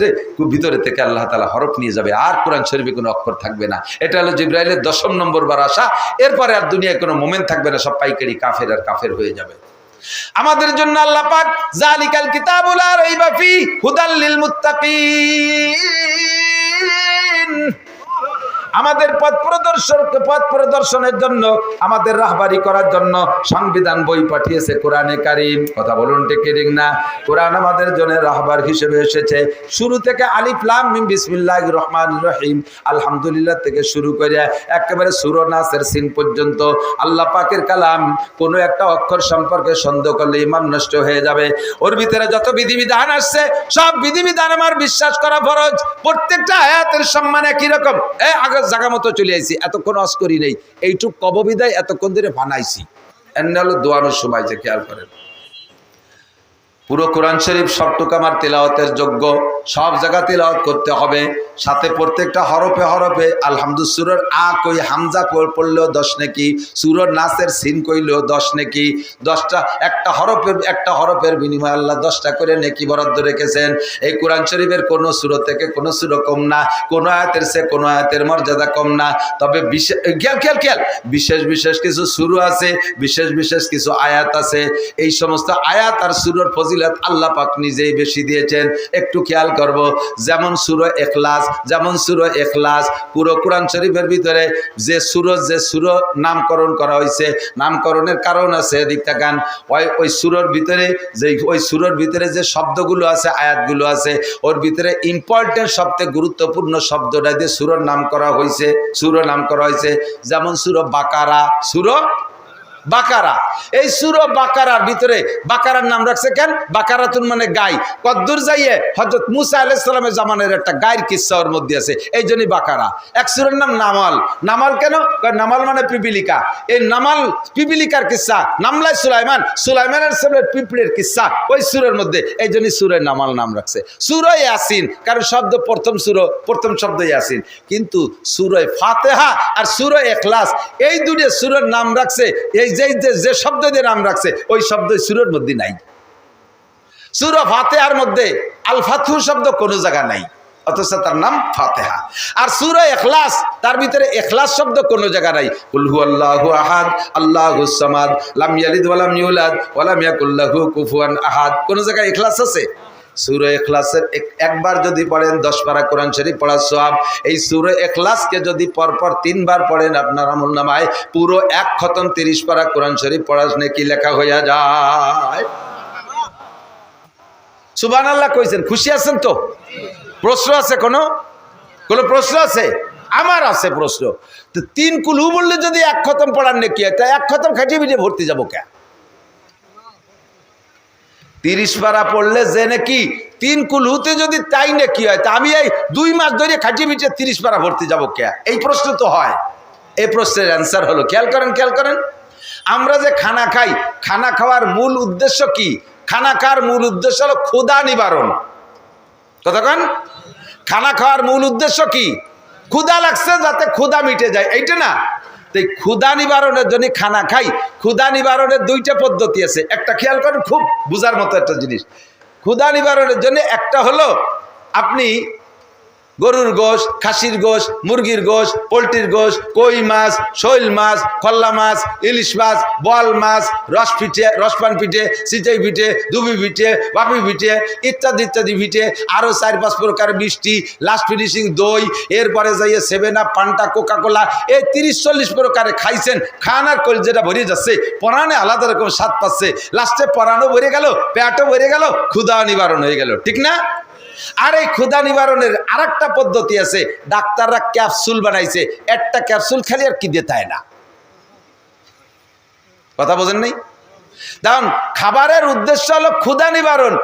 ক্ষেত্রে ভিতরে থেকে আল্লাহ তালা হরফ নিয়ে যাবে। আর কোরআন শরীফে কোনো অক্ষর থাকবে না। এটা হলো জিব্রাইলের দশম নম্বর বার আসা। এরপরে আর দুনিয়ায় কোনো মোমেন্ট থাকবে না, সব পাইকারি কাফের আর কাফের হয়ে যাবে। আমাদের জন্য আল্লাহ পাক জালিকাল কিতাবুল আর এই ফি হুদাল লিল মুত্তাকিন। আমাদের পথ প্রদর্শন পথ প্রদর্শনের জন্য, আমাদের রাহবারি করার জন্য সংবিধান বই পাঠিয়েছে কোরআনে কারিম। কথা বলুন টেকিরিং না? কোরআন আমাদের জন্য রাহবার হিসেবে এসেছে। শুরু থেকে আলিফ, লাম, মিম বিসমিল্লাহ রহমান রহিম। আলহামদুলিল্লাহ থেকে শুরু করে একেবারে সুর নাসের সিন পর্যন্ত আল্লাহ পাকের কালাম কোনো একটা অক্ষর সম্পর্কে সন্দেহ করলে ইমান নষ্ট হয়ে যাবে। ওর ভিতরে যত বিধিবিধান আসছে, সব বিধিবিধান আমার বিশ্বাস করা ফরজ। প্রত্যেকটা আয়াতের সম্মান একই রকম। এ আগে জায়গা মতো চলে আইছি, এতক্ষণ অস করি নেই। এইটুক কববিদায় এতক্ষণ ধরে বানাইছি। এমনি হলো দোয়ানোর সময় যে খেয়াল করেন। পুরো কোরআন শরীফ সবটুকু আমার তেলাওয়াতের যোগ্য। সব জায়গা তেলাওয়াত করতে হবে। সাথে প্রত্যেকটা হরফে হরফে আলহামদুল সুরর আ কই হামজা পড়লেও দশ নেকি, সুরর নাসের সিন কইলেও দশ নেকি, দশটা, একটা হরফের একটা হরফের বিনিময়ে আল্লাহ দশটা করে নেকি বরাদ্দ রেখেছেন। এই কোরআন শরীফের কোনো সুর থেকে কোনো সুর কম না, কোনো আয়াতের সে কোনো আয়াতের মর্যাদা কম না। তবে বিশেষ খেয়াল খেয়াল খেয়াল! বিশেষ বিশেষ কিছু সুর আছে, বিশেষ বিশেষ কিছু আয়াত আছে। এই সমস্ত আয়াত আর সুরর ফজিলত আল্লাহ পাক নিজেই বেশি দিয়েছেন। একটু খেয়াল করব, যেমন সুর এখলাস যেমন সুর এখলাস পুরো কোরআন শরীফের ভিতরে যে সুর যে সুর নামকরণ করা হয়েছে, নামকরণের কারণ আছে এদিক তাকান ওই ওই সুরর ভিতরে যে, ওই সুরর ভিতরে যে শব্দগুলো আছে, আয়াতগুলো আছে, ওর ভিতরে ইম্পর্টেন্ট সবথেকে গুরুত্বপূর্ণ শব্দটা দিয়ে সুরর নাম করা হয়েছে, সুর নাম করা হয়েছে, যেমন সুর বাকারা, সুর বাকারা। এই সুর বাকারার ভিতরে, বাকারার নাম রাখছে কেন? বাকারাতুন মানে গাই। কদ্দুর যাইয়ে হজরত মুসা আলাইসালামের জামানের একটা গায়ের কিস্সা ওর মধ্যে আছে। এই জন্যই বাকারা। এক সুরের নাম নামাল। নামাল কেন? নামাল মানে পিপিলিকা। এই নামাল পিপিলিকার কিস্সা নামলাই সুলাইমান। সুলাইমানের সামনে পিঁপড়ের কিস্সা ওই সুরের মধ্যে। এই জন্যই সুরের নামাল নাম রাখছে। সুরই ইয়াসিন। কারণ শব্দ প্রথম সুর, প্রথম শব্দ ইয়াসিন। কিন্তু সুরয় ফাতেহা আর সুরয় এখলাস এই দুটো সুরের নাম রাখছে। এই যে যে- শব্দ দিয়ে নাম রাখছে, ওই শব্দ সুরের মধ্যে নাই। সুর ফাতেহার মধ্যে আল ফাতহু শব্দ কোনো জায়গা নাই, অথচ তার নাম ফাতেহা। আর সুর এখলাস তার ভিতরে এখলাস শব্দ কোনো জায়গা নাই। কুলহু আল্লাহু আহাদ, আল্লাহু সামাদ, লাম ইয়ালিদ ওয়ালাম ইউলাদ ওয়ালাম ইয়াকুল্লাহু কুফুয়ান আহাদ। কোন জায়গায় এখলাস আছে? সুর এখলাসের এক- একবার যদি পড়েন, দশ পারা কোরআন শরীফ পড়ার সব এই সুর এখলাসকে যদি পরপর তিনবার পড়েন আপনার আমল নামায়, পুরো এক খতম তিরিশ পারা কোরআন শরীফ পড়ার কি লেখা হইয়া যায়। সুবান আল্লাহ কইছেন, খুশি আছেন তো? প্রশ্ন আছে কোনো? কোনো প্রশ্ন আছে? আমার আছে প্রশ্ন। তো তিন কুলু বললে যদি এক খতম পড়ার নাকি এক খতম খাটিয়ে পিটিয়ে ভর্তি যাব কে? তিরিশ পারা পড়লে যে নাকি তিন কুলুতে যদি তাই নাকি হয়, তা আমি এই দুই মাস ধরে খাটিয়ে পিটিয়ে তিরিশ পারা ভর্তি যাব কে? এই প্রশ্ন তো হয়। এই প্রশ্নের অ্যান্সার হলো। খেয়াল করেন খেয়াল করেন। আমরা যে খানা খাই, খানা খাওয়ার মূল উদ্দেশ্য কি? খানা খাওয়ার মূল উদ্দেশ্য হলো ক্ষুধা নিবারণ। কতক্ষণ খানা খাওয়ার মূল উদ্দেশ্য কি? ক্ষুধা লাগছে যাতে ক্ষুধা মিটে যায়। এইটা না তো ক্ষুদা নিবারণের জন্য খানা খাই। ক্ষুদা নিবারণের দুইটা পদ্ধতি আছে। একটা খেয়াল করেন, খুব বুঝার মতো একটা জিনিস। ক্ষুদা নিবারণের জন্য একটা হলো, আপনি গরুর গোশ, খাসির গোশ, মুরগির গোশ, পোলট্রির গোশ, কই মাছ, শৈল মাছ, খল্লা মাছ, ইলিশ মাছ বল মাছ, রস পিঠে, রসপান পিঠে সিচাই পিঠে, দুবি পিঠে, বাপি পিঠে, ইত্যাদি ইত্যাদি পিঠে আরও চার পাঁচ প্রকার মিষ্টি লাস্ট ফিনিশিং দই, এরপরে যাইয়ে সেভেন আপ পান্টা কোকা কোলা এই তিরিশ, চল্লিশ প্রকারে খাইছেন, খান আর কল যেটা ভরে যাচ্ছে, পরাণে আলাদা রকম স্বাদ পাচ্ছে লাস্টে পরাণও ভরে গেল, পেটও ভরে গেল, ক্ষুধা নিবারণ হয়ে গেল, ঠিক না? আর এই ক্ষুধা নিবারণের আর একটা পদ্ধতি আছে, ডাক্তাররা ক্যাপসুল বানাইছে। একটা ক্যাপসুল খালি আর কি দিতে না। কথা বোঝেন নাই? দেখুন, খাবারের উদ্দেশ্য হলো ক্ষুধা নিবারণ।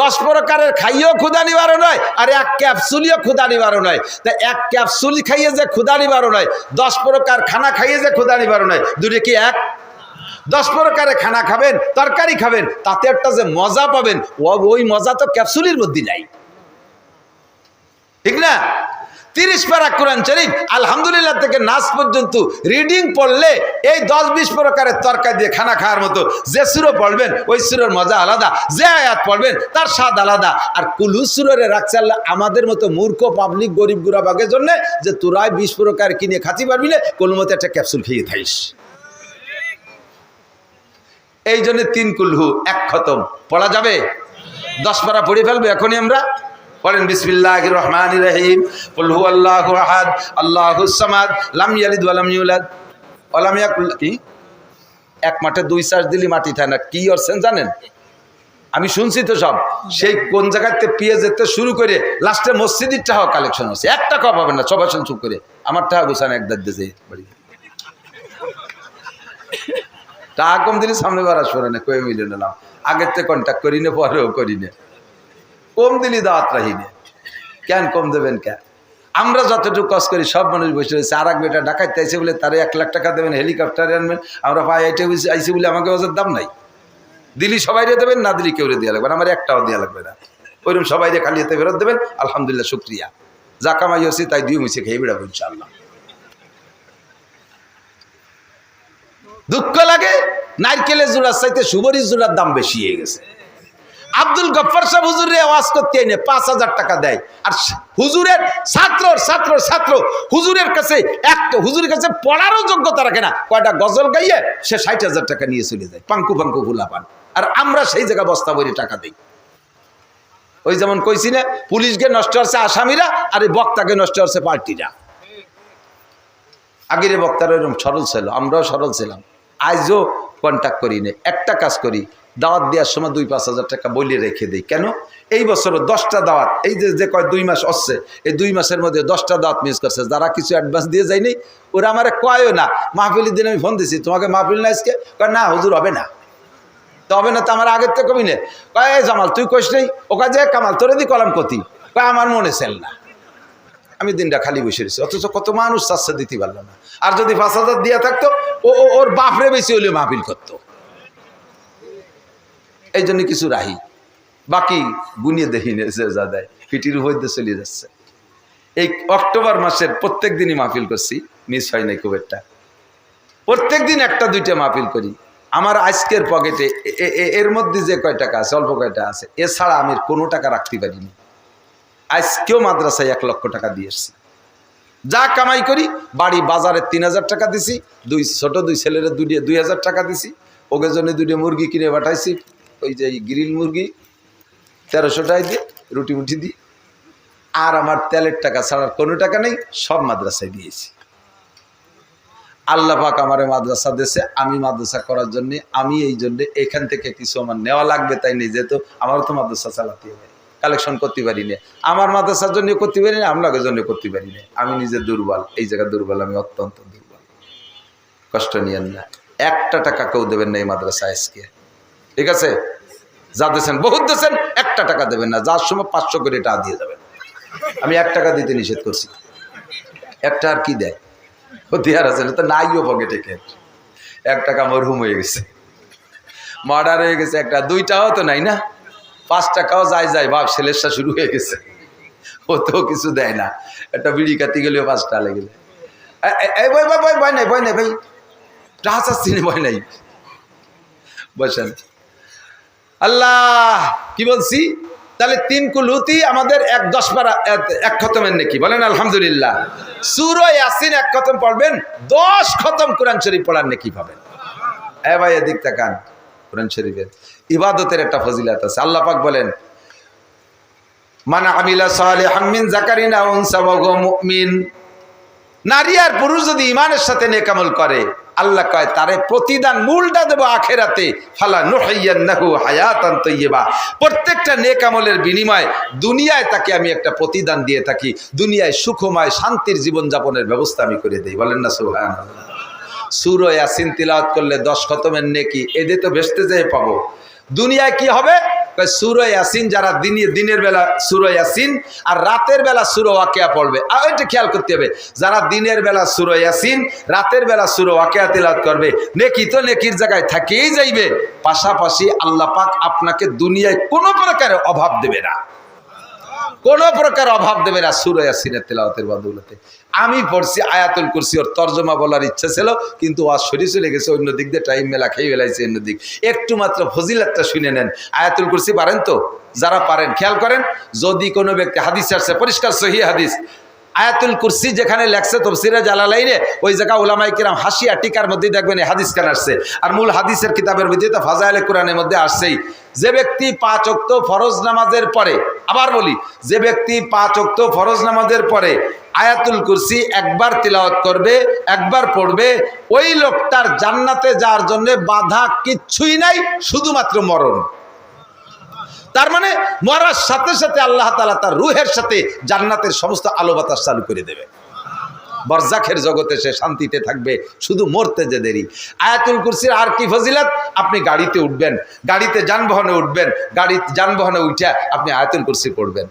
দশ প্রকারের খাইয়েও ক্ষুধা নিবারণ হয়, আর এক ক্যাপসুলিও ক্ষুধা নিবারণ হয়। তা এক ক্যাপসুল খাইয়ে যে ক্ষুধা নিবারণ হয়, দশ প্রকার খানা খাইয়ে যে ক্ষুধা নিবারণ হয়, দুটো কি এক? দশ প্রকারে খানা খাবেন, তরকারি খাবেন, তাতে একটা যে মজা পাবেন ওই মজা তো ক্যাপসুলের মধ্যে নাই। ঠিক না? তিরিশ পারা কোরআন শরীফ, আলহামদুলিল্লাহ থেকে নাচ পর্যন্ত রিডিং পড়লে এই দশ বিশ প্রকারের তরকারি দিয়ে খানা খাওয়ার মতো যে সুরো পড়বেন, ওই সুরের মজা আলাদা, যে আয়াত পড়বেন তার স্বাদ আলাদা। আর কুলু সুরে রাখছে আল্লাহ আমাদের মতো মূর্খ, পাবলিক, গরিব গুড়াবাগের জন্য যে তোরাই বিশ প্রকার কিনে খাতি পারবি না, কোন মতো একটা ক্যাপসুল খেয়ে থাইস এই জন্য তিন কুলহু এক খতম। পড়া যাবে? দশ পারা পড়ে ফেলব এখনই আমরা। পড়েন বিসমিল্লাহ রহমান রহিম। কুলহু আল্লাহ আহাদ আল্লাহ সামাদ, লাম ইয়ালিদ ওয়ালাম কি? এক মাঠে দুই চাষ দিলি মাটি থাকে না, কি অর্ছেন জানেন? আমি শুনছি তো সব, সেই কোন জায়গাতে পিয়ে যেতে শুরু করে লাস্টে মসজিদের টাকা কালেকশন হচ্ছে। এক টাকা পাবেন না সবাই চুপ করে। আমার টাকা গুছান এক দাঁত দিয়ে বাড়ি। টাকা কম দিলে সামনে বার আসবে না, কয়ে মিলে নিলাম। আগের থেকে কন্ট্যাক্ট করি না, পরেও করি না। কম দিলি দাওয়াত রাহি না। কেন কম দেবেন কেন? আমরা যতটুকু কষ্ট করি, সব মানুষ বসে রয়েছে। আর এক বেটা ডাকাইতে আইসে বলে তারা এক লাখ টাকা দেবেন, হেলিকপ্টারে আনবেন। আমরা পাই আইটে আইসি বলে আমাকে ওদের দাম নাই। দিলি সবাই রে দেবেন, না দিলি কেউ দেওয়া লাগবে না। আমার একটাও দেওয়া লাগবে না। ওইরকম সবাই রে খালি হাতে ফেরত দেবেন। আলহামদুলিল্লাহ, শুক্রিয়া। যা কামাই হচ্ছে তাই দুই মুছে খেয়ে বেড়াবো ইনশাল্লাহ দুঃখ লাগে? নারকেলের জোড়ার চাইতে সুবরির জোড়ার দাম বেশি হয়ে গেছে। আব্দুল গফর সাহেব হুজুরে আওয়াজ করতে এনে পাঁচ হাজার টাকা দেয়। আর হুজুরের ছাত্র ছাত্র ছাত্র, হুজুরের কাছে একটা হুজুরের কাছে পড়ারও যোগ্যতা রাখে না। কয়টা গজল গাইয়ে সে ষাট হাজার টাকা নিয়ে চলে যায়। পাঙ্কু পাঙ্কু গুলা পান। আর আমরা সেই জায়গা বস্তা বইরে টাকা দিই। ওই যেমন কইছি না পুলিশকে নষ্ট হচ্ছে আসামিরা, আর এই বক্তাকে নষ্ট হচ্ছে পার্টিরা। আগের বক্তারা এরকম সরল ছিল, আমরাও সরল ছিলাম। আজও কন্ট্যাক্ট করি না একটা কাজ করি দাওয়াত দেওয়ার সময় দুই পাঁচ হাজার টাকা বলে রেখে দিই। কেন? এই বছরও দশটা দাওয়াত, এই যে যে কয় দুই মাস আসছে এই দুই মাসের মধ্যে দশটা দাওয়াত মিস করছে। যারা কিছু অ্যাডভান্স দিয়ে যায়নি, ওরা আমার কয়ও না, মাহফিলের দিন আমি ফোন দিছি, তোমাকে মাহফিল না আজকে? কয়, না, হুজুর, হবে না। তো হবে না, তো আমার আগের থেকে কবি নে কয় জামাল, তুই কইস নেই? ওকা যে কামাল, তোরে দি কলাম কতি। কয়, আমার মনে সেল না। আমি দিনটা খালি বসে রয়েছি অথচ কত মানুষ চাচ্ছে দিতে পারল না। আর যদি পাঁচ হাজার দিয়া থাকতো, ও- ওর বাপরে বেশি হলে মাহফিল করতো। এই জন্য কিছু রাহি। বাকি গুনিয়ে দেখিনি যে দেয়, পিটির হইতে চলে যাচ্ছে। এই অক্টোবর মাসের প্রত্যেক দিনই মাহফিল করছি, মিস হয় নাই খুব একটা। প্রত্যেক দিন একটা দুইটা মাহফিল করি। আমার আজকের পকেটে এর মধ্যে যে কয় টাকা আছে, অল্প কয়টা আছে, এছাড়া আমি কোনো টাকা রাখতে পারিনি আজকেও মাদ্রাসায় এক লক্ষ টাকা দিয়ে এসছি যা কামাই করি, বাড়ি বাজারে তিন হাজার টাকা দিছি, দুই ছোট দুই ছেলের দুই দুই হাজার টাকা দিছি, ওকে জন্য দুইটা মুরগি কিনে পাঠাইছি ওই যে গ্রিল মুরগি, তেরোশো টাকা দিয়ে, রুটি মুটি দিই আর আমার তেলের টাকা ছাড়ার কোনো টাকা নেই, সব মাদ্রাসায় দিয়েছি। আল্লাহ পাক আমার মাদ্রাসা দেশে আমি মাদ্রাসা করার জন্য, আমি এই জন্য, এখান থেকে কিছু আমার নেওয়া লাগবে, তাই নেই, যেহেতু আমারও তো মাদ্রাসা চালাতে হবে কালেকশন করতে পারি না। আমার মাদ্রাসার জন্য করতে পারি না আপনাকে জন্য করতে পারি না। আমি নিজে দুর্বল, এই জায়গা দুর্বল, আমি অত্যন্ত দুর্বল। কষ্ট নিয়েন না। একটা টাকা কেউ দেবেন না এই মাদ্রাসা আজকে। ঠিক আছে? যা দিয়েছেন, বহুত দিয়েছেন, একটা টাকা দেবেন না, যার সময় পাঁচশো করে টাকা দিয়ে যাবেন। আমি এক টাকা দিতে নিষেধ করছি। একটা আর কি দেয়? ও দেওয়ার আছে না তো নাইও পকেটে কে? এক টাকা মরহুম হয়ে গেছে। মার্ডার হয়ে গেছে একটা, দুইটাও তো নাই না? পাঁচ টাকাও যায় যায় ভাব সেলেসা শুরু হয়ে গেছে। ও তো কিছু দেয় না। একটা বিড়ি কাটি গেলেও পাঁচটা লেগে এই বই নাই বই নাই, ভাই। চাচ্ছি না বই নাই। বসেন। আল্লাহ, কি বলছি? তাহলে তিন কুলুতি আমাদের এক দশ পারা, এক- খতমের নাকি, বলেন আলহামদুলিল্লাহ। সুরো ইয়াসিন এক খতম পড়বেন, দশ খতম কোরআন শরীফ পড়ার নাকি পাবেন। হ্যাঁ ভাই, এদিক তাকান, কোরআন শরীফের ইবাদতের একটা ফজিলাত আছে, আল্লাহ পাক বলেন, মান আমিলা সালিহাম মিন যাকারিন আও উনসা মুমিন। নারী আর পুরুষ যদি ইমানের সাথে নেকামল করে, আল্লাহ কয়, তারে প্রতিদান মূলটা দেবো আখেরাতে। ফালা নুহাইয়ান্নাহু হায়াতান তৈয়বা প্রত্যেকটা নেকামলের বিনিময়ে দুনিয়ায় তাকে আমি একটা প্রতিদান দিয়ে থাকি। দুনিয়ায় সুখময়, শান্তির জীবনযাপনের ব্যবস্থা আমি করে দিই। বলেন না, সুবহানাল্লাহ। সুর ইয়াসিন তিলাওয়াত করলে দশ খতমের নেকি, এদের তো ভেসতে যেয়ে পাবো। দুনিয়ায় কি হবে? সুর ইয়াসিন যারা দিনের দিনের বেলা সুর ইয়াসিন আর রাতের বেলা সুর ওয়াকিয়া পড়বে। আর ওইটা খেয়াল করতে হবে, যারা দিনের বেলা সুর ইয়াসিন, রাতের বেলা সুর ওয়াকিয়া তিলাওয়াত করবে, নেকি তো নেকির জায়গায় থাকেই যাইবে। পাশাপাশি আল্লাহ পাক আপনাকে দুনিয়ায় কোনো প্রকারের অভাব দেবে না। কোনো প্রকার অভাব দেবে না সুর ইয়াসিনের তেলাওয়াতের বদৌলতে। আমি পড়ছি আয়াতুল কুরসি, ওর তর্জমা বলার ইচ্ছা ছিল, কিন্তু ওর শরীর চলে গেছে, অন্য দিক দিয়ে টাইম মেলা খেয়ে ফেলাইছে অন্য দিক। একটু মাত্র ফজিলাতটা শুনে নেন। আয়াতুল কুরসি পারেন তো? যারা পারেন, খেয়াল করেন, যদি কোনো ব্যক্তি হাদিস আসছে, পরিষ্কার সহি হাদিস আয়াতুল কুরসি যেখানে লেখছে তফসিরে জালালাইনে, ওই জায়গা ওলামাই কিরাম হাসিয়া টিকার মধ্যেই দেখবেন এই হাদিস কেন আসছে। আর মূল হাদিসের কিতাবের মধ্যে তো ফাজাইলে কোরআনের মধ্যে আসছেই। যে ব্যক্তি পাঁচ অক্ত ফরজ নামাজের পরে, আবার বলি, যে ব্যক্তি পাঁচ অক্ত ফরজ নামাজের পরে আয়াতুল কুরসি একবার তিলাওয়াত করবে, একবার পড়বে, ওই লোকটার জান্নাতে যাওয়ার জন্য বাধা কিচ্ছুই নাই, শুধুমাত্র মরণ। তার মানে মরার সাথে সাথে আল্লাহ তালা তার রুহের সাথে জান্নাতের সমস্ত আলো বাতাস চালু করে দেবে। বরজাখের জগতে সে শান্তিতে থাকবে, শুধু মরতে যে দেরি। আয়াতুল কুরসির আর কি ফজিলাত? আপনি গাড়িতে উঠবেন, গাড়িতে যানবাহনে উঠবেন গাড়ি যানবাহনে উঠে আপনি আয়াতুল কুরসি পড়বেন।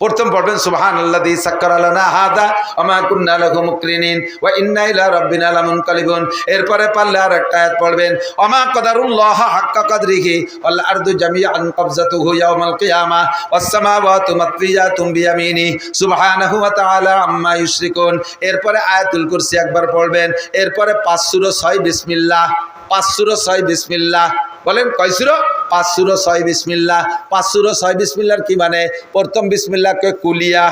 প্রথম পড়বেন সুবহান আল্লাযী সাক্কারা লানা হাদা ওয়া মা কুন্না লাহু মুকরিনিন ওয়া ইন্না ইলা রাব্বিনা লামুনকালিবুন। এরপরে পারলে আর একটা আয়াত পড়বেন, ওয়া মা কদারুল্লাহ হাক্কা কদরিহি ওয়াল আরদু জামিআন কবজাতুহু ইয়াওমাল কিয়ামা ওয়াস সামাওয়াতু মাতফিয়াতুম বিয়ামিনি। সুবহানাহু ওয়া তাআলা আম্মা ইউশরিকুন। এরপরে আয়াতুল কুরসি একবার পড়বেন, এরপরে পাঁচ সূরা ছয়, বিসমিল্লাহ। পাঁচ সূরা ছয় বিসমিল্লাহ। বলেন, কয় সূরা? পাঁচ সূরা ছয় বিসমিল্লাহ। পাঁচ সূরা ছয় বিসমিল্লার কি মানে? প্রথম বিসমিল্লাহকে কুলিয়া।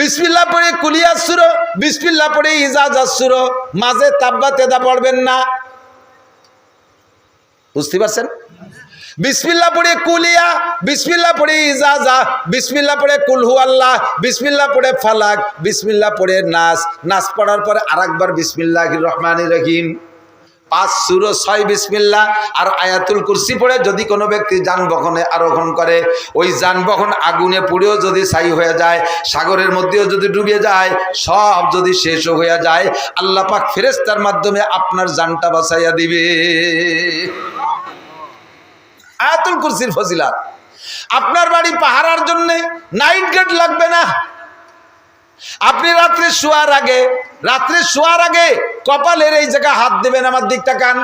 বিসমিল্লাহ পড়ে কুলিয়া সুরো, বিসমিল্লাহ পড়ে ইজাজা সুরো। মাঝে তাব্বা তেদা পড়বেন না। বুঝতে পারছেন? বিসমিল্লাহ পড়ে কুলিয়া, বিসমিল্লাহ পড়ে ইজাজা, বিসমিল্লাহ পড়ে কুলহু আল্লাহ, বিসমিল্লাহ পড়ে ফালাক, বিসমিল্লাহ পড়ে নাস। নাস পড়ার পরে আরেকবার বিসমিল্লাহ রহমান রহিম। পাঁচ সুরো ছয় বিসমিল্লা আর আয়াতুল কুরসি পড়ে যদি কোনো ব্যক্তি যানবাহনে আরোহণ করে, ওই যানবাহন আগুনে পুড়েও যদি ছাই হয়ে যায়, সাগরের মধ্যেও যদি ডুবে যায়, সব যদি শেষ হয়ে যায়, আল্লাহ পাক ফেরেস্তার মাধ্যমে আপনার যানটা বাঁচাইয়া দিবে। আয়াতুল কুরসির ফজিলাত, আপনার বাড়ি পাহারার জন্যে নাইট গেট লাগবে না? আপনি রাত্রে শোয়ার আগে, রাত্রে শোয়ার আগে কপালের এই জায়গা হাত দেবেন আমার দিকটা কান।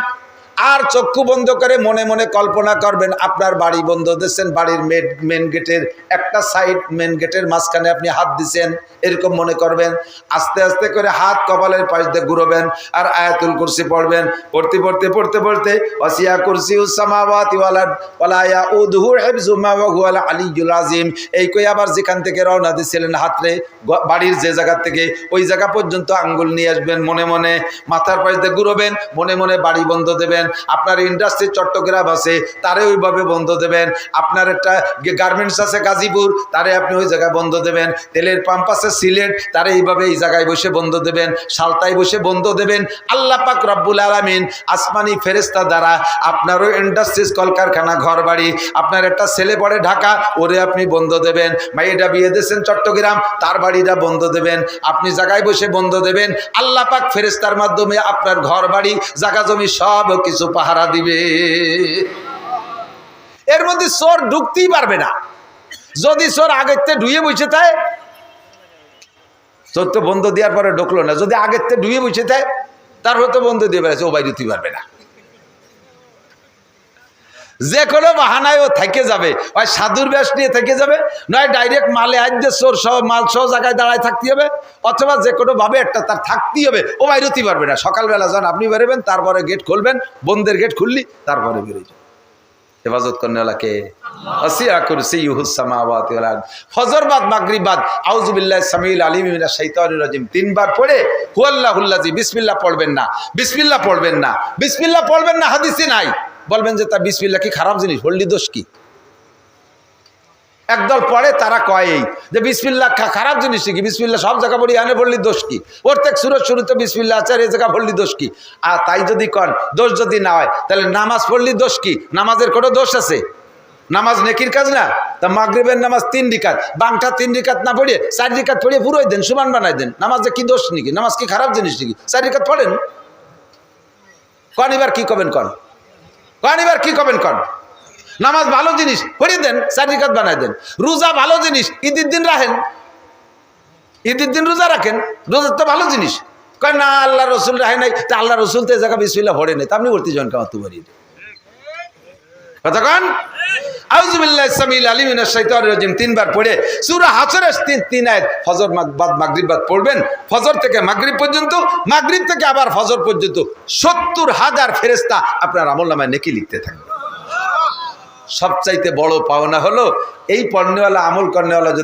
আর চক্ষু বন্ধ করে মনে মনে কল্পনা করবেন, আপনার বাড়ি বন্ধ দিচ্ছেন বাড়ির মেন গেটের একটা সাইড মেন গেটের মাঝখানে আপনি হাত দিছেন এরকম মনে করবেন। আস্তে আস্তে করে হাত কপালের পাশ দিয়ে ঘুরবেন আর আয়াতুল কুরসি পড়বেন। পড়তে পড়তে পড়তে পড়তে অসিয়া কুরসি উসামাওয়াতি ওয়ালা ওয়ালায়া উদহু হিফজুমা ওয়া হুয়াল আলিয়্যুল এই কই আবার যেখান থেকে রওনা দিছিলেন হাতরে বাড়ির যে জায়গা থেকে, ওই জায়গা পর্যন্ত আঙ্গুল নিয়ে আসবেন মনে মনে, মাথার পাশ দিয়ে ঘুরবেন, মনে মনে বাড়ি বন্ধ দেবেন। আপনার ইন্ডাস্ট্রি চট্টগ্রাম আছে, তারে ওইভাবে বন্ধ দেবেন। আপনার একটা গার্মেন্টস আছে গাজীপুর, তারে আপনি ওই জায়গায় বন্ধ দেবেন। তেলের পাম্প আছে সিলেট, তারে এইভাবে এই জায়গায় বসে বন্ধ দেবেন। সালতায় বসে বন্ধ দেবেন। আল্লাহ পাক রব্বুল আলমিন আসমানি ফেরেস্তা দ্বারা আপনারও ইন্ডাস্ট্রিজ কলকারখানা ঘর বাড়ি আপনার একটা ছেলে পড়ে ঢাকা, ওরে আপনি বন্ধ দেবেন। মাইটা বিয়ে দিয়েছেন চট্টগ্রাম, তার বাড়িটা বন্ধ দেবেন। আপনি জায়গায় বসে বন্ধ দেবেন। আল্লাহ পাক ফেরেস্তার মাধ্যমে আপনার ঘর বাড়ি জায়গা জমি সব কিছু পাহারা দিবে। এর মধ্যে চোর ঢুকতেই পারবে না। যদি চোর আগের থেকে ডুয়ে বসে তাই চোর তো বন্ধ দেওয়ার পরে ঢুকলো না। যদি আগের থেকে ডুয়ে বসে তাই তারপর তো বন্ধ দিয়ে বেড়াচ্ছে, ও বাইরে পারবে না। যে কোনো বাহানায় ও থেকে যাবে। ওই সাধুর ব্যাস নিয়ে থেকে যাবে, নয় ডাইরেক্ট মালে আজকে চোর সহ, মাল সহ জায়গায় দাঁড়ায় থাকতে হবে, অথবা যে কোনো ভাবে একটা তার থাকতেই হবে, ও বাইরেতে পারবে না। সকালবেলা যখন আপনি বেরোবেন, তারপরে গেট খুলবেন, বন্ধের গেট খুললি, তারপরে বেরোয় যাবে হেফাজত করনেওয়ালাকে আসিয়া কুরসি ইউহুসামাওয়াতি ওয়াল আরদ। ফজর বাদ, মাগরিব বাদ আউযুবিল্লাহি সামিউল আলিম মিনাশ শাইতানির রাজিম। তিনবার পড়ে বিসমিল্লাহ পড়বেন না, বিসমিল্লাহ পড়বেন না, বিসমিল্লাহ পড়বেন না হাদিসে নাই। বলবেন যে তা বিসমিল্লাহ, কি খারাপ জিনিস? হল্লি দোষ কি? একদল পড়ে, তারা কয় এই, যে বিসমিল্লাহ খা- খারাপ জিনিস কি? বিসমিল্লাহ সব জায়গা পড়ি আনে পড়লি দোষ কি? প্রত্যেক সুরত শুরুতে বিসমিল্লাহ আছে, আর এই জায়গা পড়লি দোষ কি? আর তাই যদি কন, দোষ যদি না হয়, তাহলে নামাজ পড়লি দোষ কি? নামাজের কোনো দোষ আছে? নামাজ নেকির কাজ না? তা মাগরিবের নামাজ তিন রিকাত, বাংটা তিন রিকাত না পড়িয়ে, চার রিকাত পড়িয়ে পুরোই দেন সমান বানাই দেন। নামাজে কি দোষ নাকি? নামাজ কি খারাপ জিনিস নাকি? চার রিকাত পড়েন? কন এবার কি কবেন কন? কন, এবার কি কবেন কন? নামাজ ভালো জিনিস, পড়িয়ে দেন, সার্টিফিকেট বানাই দেন। রোজা ভালো জিনিস, ঈদের দিন রাখেন। ঈদের দিন রোজা রাখেন, রোজার তো ভালো জিনিস। কয়, না আল্লাহ রসুল রাহে নাই, তা আল্লাহ রসুল তো এ জায়গা বিসমিল্লা ভরে নেই, তা আপনি ভর্তি জন কামাতে পারি কতক্ষণ পড়বেন। থেকে পর্যন্ত থেকে আবার পর্যন্ত সত্তর হাজার আপনার আমল নামায় নেকি লিখতে সবচাইতে বড় পাওনা হলো, এই পণ্যওয়ালা আমল কর্নেওয়ালা যদি